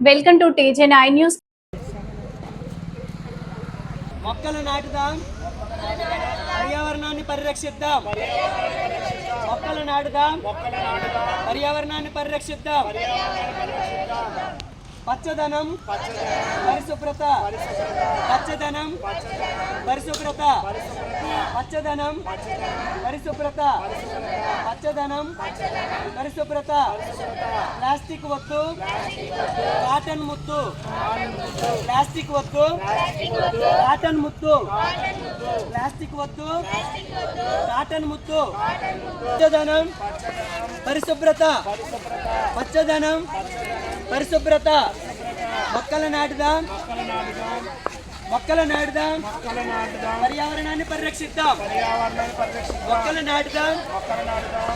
Welcome to TJ nine news మొక్కలు నాటుదాం పర్యావరణాన్ని పరిరక్షిద్దాం. మొక్కలు నాటుదాం పర్యావరణాన్ని పరిరక్షిద్దాం. పచ్చదనం. పరిశుభ్రత. పచ్చదనం. పరిశుభ్రత. పచ్చదనం. పరిశుభ్రత. పచ్చదనం పరిశుభ్రత ప్లాస్టిక్ వద్దు కాటన్ ముత్తు ప్లాస్టిక్ వద్దు కాటన్ ముత్తు ప్లాస్టిక్ వద్దు కాటన్ ముత్తు పచ్చదనం పరిశుభ్రత పచ్చదనం పరిశుభ్రత మొక్కలు నాటుదాం? మొక్కలు నాటుదాం? పర్యావరణాన్ని పరిరక్షిద్దాం. మొక్కలు నాటుదాం?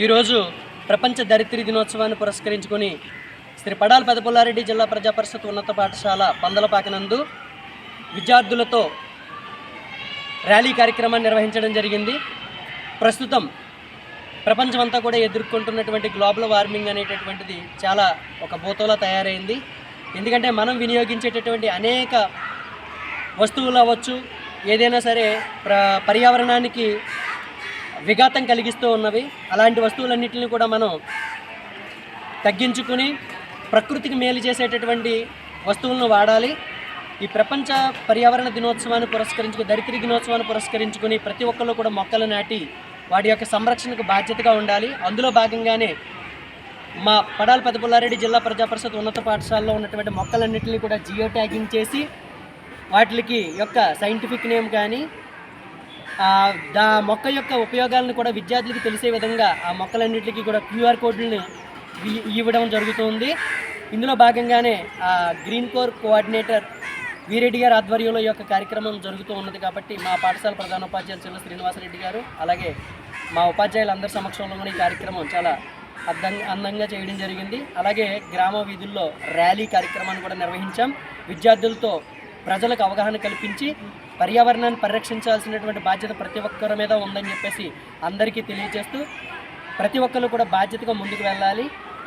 ఈరోజు ప్రపంచ దరిద్ర దినోత్సవాన్ని పురస్కరించుకొని శ్రీ పడాల పెదపుల్లారెడ్డి జిల్లా ప్రజాపరిషత్ ఉన్నత పాఠశాల పందలపాకనందు విద్యార్థులతో ర్యాలీ కార్యక్రమాన్ని నిర్వహించడం జరిగింది. ప్రస్తుతం ప్రపంచమంతా కూడా ఎదుర్కొంటున్నటువంటి గ్లోబల్ వార్మింగ్ అనేటటువంటిది చాలా ఒక భూతంలో తయారైంది. ఎందుకంటే మనం వినియోగించేటటువంటి అనేక వస్తువులు అవ్వచ్చు ఏదైనా సరే ప్ర పర్యావరణానికి విఘాతం కలిగిస్తూ ఉన్నవి. అలాంటి వస్తువులన్నింటిని కూడా మనం తగ్గించుకుని ప్రకృతికి మేలు చేసేటటువంటి వస్తువులను వాడాలి. ఈ ప్రపంచ పర్యావరణ దినోత్సవాన్ని పురస్కరించుకుని దరిద్ర దినోత్సవాన్ని పురస్కరించుకుని ప్రతి ఒక్కళ్ళు కూడా మొక్కలు నాటి వాటి యొక్క సంరక్షణకు బాధ్యతగా ఉండాలి. అందులో భాగంగానే మా పడాల పెద్దపుల్లారెడ్డి జిల్లా ప్రజాపరిషత్ ఉన్నత పాఠశాలలో ఉన్నటువంటి మొక్కలన్నింటినీ కూడా జియో ట్యాగింగ్ చేసి వాటికి యొక్క సైంటిఫిక్ నేమ్ కానీ దా మొక్క యొక్క ఉపయోగాలను కూడా విద్యార్థులకు తెలిసే విధంగా ఆ మొక్కలన్నింటికి కూడా క్యూఆర్ కోడ్లను ఇవ్వడం జరుగుతుంది. ఇందులో భాగంగానే ఆ గ్రీన్ కోర్ కోఆర్డినేటర్ వీరెడ్డి గారి ఆధ్వర్యంలో ఈ యొక్క కార్యక్రమం జరుగుతూ ఉన్నది కాబట్టి మా పాఠశాల ప్రధానోపాధ్యాయులు చిల్ల శ్రీనివాసరెడ్డి గారు అలాగే మా ఉపాధ్యాయులందరి సమక్షంలో కూడా ఈ కార్యక్రమం చాలా అర్థం అందంగా చేయడం జరిగింది. అలాగే గ్రామ వీధుల్లో ర్యాలీ కార్యక్రమాన్ని కూడా నిర్వహించాం. విద్యార్థులతో ప్రజలకు అవగాహన కల్పించి పర్యావరణాన్ని పరిరక్షించాల్సినటువంటి బాధ్యత ప్రతి ఒక్కరి మీద ఉందని చెప్పేసి అందరికీ తెలియజేస్తూ ప్రతి ఒక్కరు కూడా బాధ్యతగా ముందుకు వెళ్ళాలి.